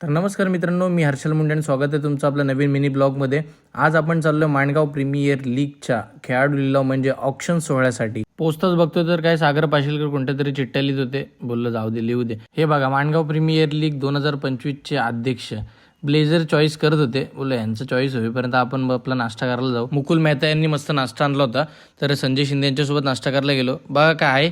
तर नमस्कार मित्रांनो मी हर्षल मुंडे आणि स्वागत आहे तुमचं आपल्या नवीन मिनी ब्लॉगमध्ये. आज आपण चाललो माणगाव प्रीमियर लीगच्या खेळाडू लिलाव म्हणजे ऑप्शन सोहळ्यासाठी. पोस्टच बघतोय तर काय सागर पाशीलकर कोणत्या तरी चिठ्ठ्या लिहित होते. बोललं जाऊ दे लिहू दे. हे बघा माणगाव प्रीमियर लीग दोन हजार पंचवीसचे अध्यक्ष ब्लेझर चॉईस करत होते. बोलले यांचं चॉईस होईपर्यंत आपण आपला नाश्ता करायला जाऊ. मुकुल मेहता यांनी मस्त नाश्ता आणला होता. तर संजय शिंदे यांच्यासोबत नाश्ता करायला गेलो. बघा काय आहे.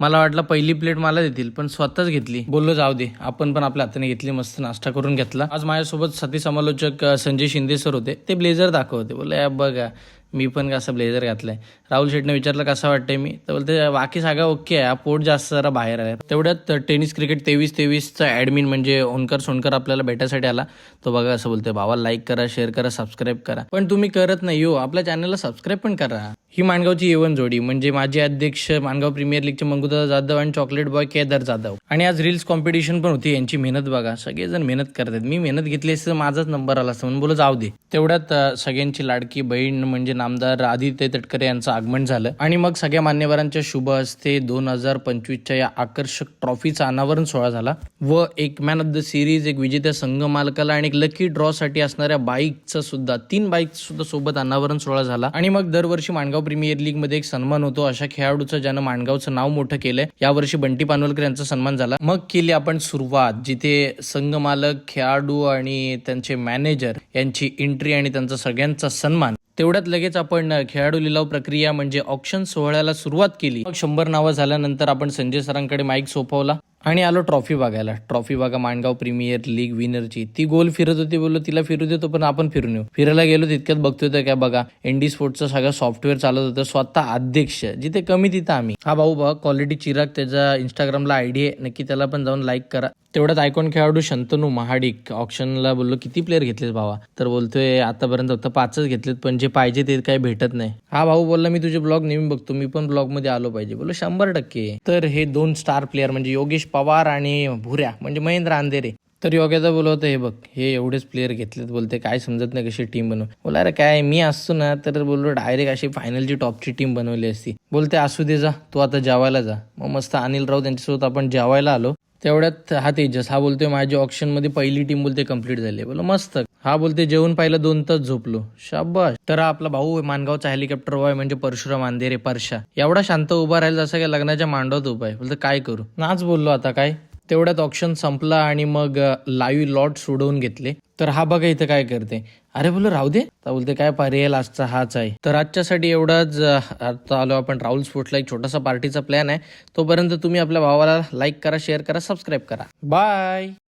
मला वाटलं पहिली प्लेट मला देतील पण स्वतःच घेतली. बोललो जाऊ दे आपण पण आपल्या हाताने घेतली मस्त नाश्ता करून घेतला. आज माझ्यासोबत सती समालोचक संजय शिंदे सर होते. ते ब्लेझर दाखवते. बोलले "या बघा मी पण कसा ब्लेझर घातलाय. राहुल शेटने विचारलं कसं वाटतंय मी? तर बोलते बाकी सगळं ओके आहे. पोट जास्त जरा बाहेर आहे. तेवढ्यात टेनिस क्रिकेट तेवीस तेवीसचा ॲडमिन म्हणजे ओनकर सोनकर आपल्याला भेटायसाठी आला. तो बघा असं बोलतोय भावा लाईक करा शेअर करा सबस्क्राईब करा. पण तुम्ही करत नाही हो. आपल्या चॅनलला सबस्क्राईब पण करा. ही माणगावची येवन जोडी म्हणजे माझे अध्यक्ष माणगाव प्रीमियर लीगचे मंगुदा जाधव आणि चॉकलेट बॉय केदार जाधव. आणि आज रील्स कॉम्पिटिशन पण होती यांची मेहनत बघा. सगळेजण मेहनत करतात. मी मेहनत घेतली असते तर माझाच नंबर आला असता. म्हणून बोला जाऊ दे. तेवढ्यात सगळ्यांची लाडकी बहीण म्हणजे नामदार आदित्य तटकरे यांचं आगमन झालं. आणि मग सगळ्या मान्यवरांच्या शुभ हस्ते दोन हजार पंचवीसच्या या आकर्षक ट्रॉफीचा अनावरण सोहळा झाला व एक मॅन ऑफ द सिरीज एक विजेत्या संघ मालकाला आणि एक लकी ड्रॉ साठी असणाऱ्या बाईकचा सुद्धा तीन बाईक सुद्धा सोबत अनावरण सोहळा झाला. आणि मग दरवर्षी माणगाव प्रीमियर लीगमध्ये एक सन्मान होतो. अशा खेळाडूचं ज्यानं माणगावचं नाव मोठं केलंय. यावर्षी बंटी पानवलकर यांचा सन्मान झाला. मग केली आपण सुरुवात जिथे संघ मालक खेळाडू आणि त्यांचे मॅनेजर यांची एंट्री आणि त्यांचा सगळ्यांचा सन्मान. तेवढ्यात लगेच आपण खेळाडू लिलाव प्रक्रिया म्हणजे ऑप्शन सोहळ्याला सुरुवात केली. मग शंभर नावं झाल्यानंतर आपण संजय सरांकडे माईक सोपवला. आणि आलो ट्रॉफी बघायला. ट्रॉफी बघा माणगाव प्रीमियर लीग विनरची ती गोल फिरत होती बोललो तिला फिरू देतो पण आपण फिरून येऊ. फिरायला गेलो तितक्यात बघतोय तर काय बघा एनडी स्पोर्टचं सगळं सॉफ्टवेअर चालत होतं स्वतः अध्यक्ष जिथे कमी तिथं आम्ही. हा भाऊ बघा क्वालिटी चिराग त्याचा इंस्टाग्रामला आयडी आहे नक्की त्याला पण जाऊन लाईक करा. तेवढ्यात आयकॉन खेळाडू शंतनू महाडिक ऑप्शनला बोललो किती प्लेअर घेतलेत भावा? तर बोलतोय आतापर्यंत फक्त पाचच घेतलेत पण जे पाहिजे ते काही भेटत नाही. हा भाऊ बोलला मी तुझे ब्लॉग नेहमी बघतो मी पण ब्लॉगमध्ये आलो पाहिजे. बोललो शंभर टक्के. तर हे दोन स्टार प्लेअर म्हणजे योगेश पवार आणि भुऱ्या म्हणजे महेंद्र अंधेरे. तर योग्यता बोलवतं हे बघ हे एवढेच प्लेअर घेतलेत बोलते काय समजत नाही कशी टीम बनव. बोला अरे काय मी असतो ना तर बोललो डायरेक्ट अशी फायनलची टॉपची टीम बनवली असती. बोलते असू दे जा तू आता जेवायला जा. मग मस्त अनिल राऊत यांच्यासोबत आपण जेवायला आलो. तेवढ्यात हा तेजस हा बोलतोय माझी ऑप्शनमध्ये पहिली टीम बोलते कंप्लीट झाली बोल मस्त. हा बोलते जेवण पाहिलं दोन तास झोपलो. शाबाश तर आपला भाऊ मानगावचा हेलिकॉप्टर बॉय म्हणजे परशुराम अंधेरे परशा. एवढा शांत उभा राहील जसं काय लग्नाच्या मांडवत उभा आहे. बोलतो काय करू? नाच बोललो आता काय? तेवढ्यात ऑप्शन संपला आणि मग लाईव्ह लॉट सोडवून घेतले. तर हा बघा इथं काय करते. अरे बोल राहू दे. बोलते काय पर्याय आजचा हाच आहे. तर आजच्यासाठी एवढाच आता आलो आपण राहुल स्पोर्ट्सला एक छोटासा पार्टीचा प्लॅन आहे. तोपर्यंत तुम्ही आपल्या भावाला लाईक करा शेअर करा सबस्क्राईब करा. बाय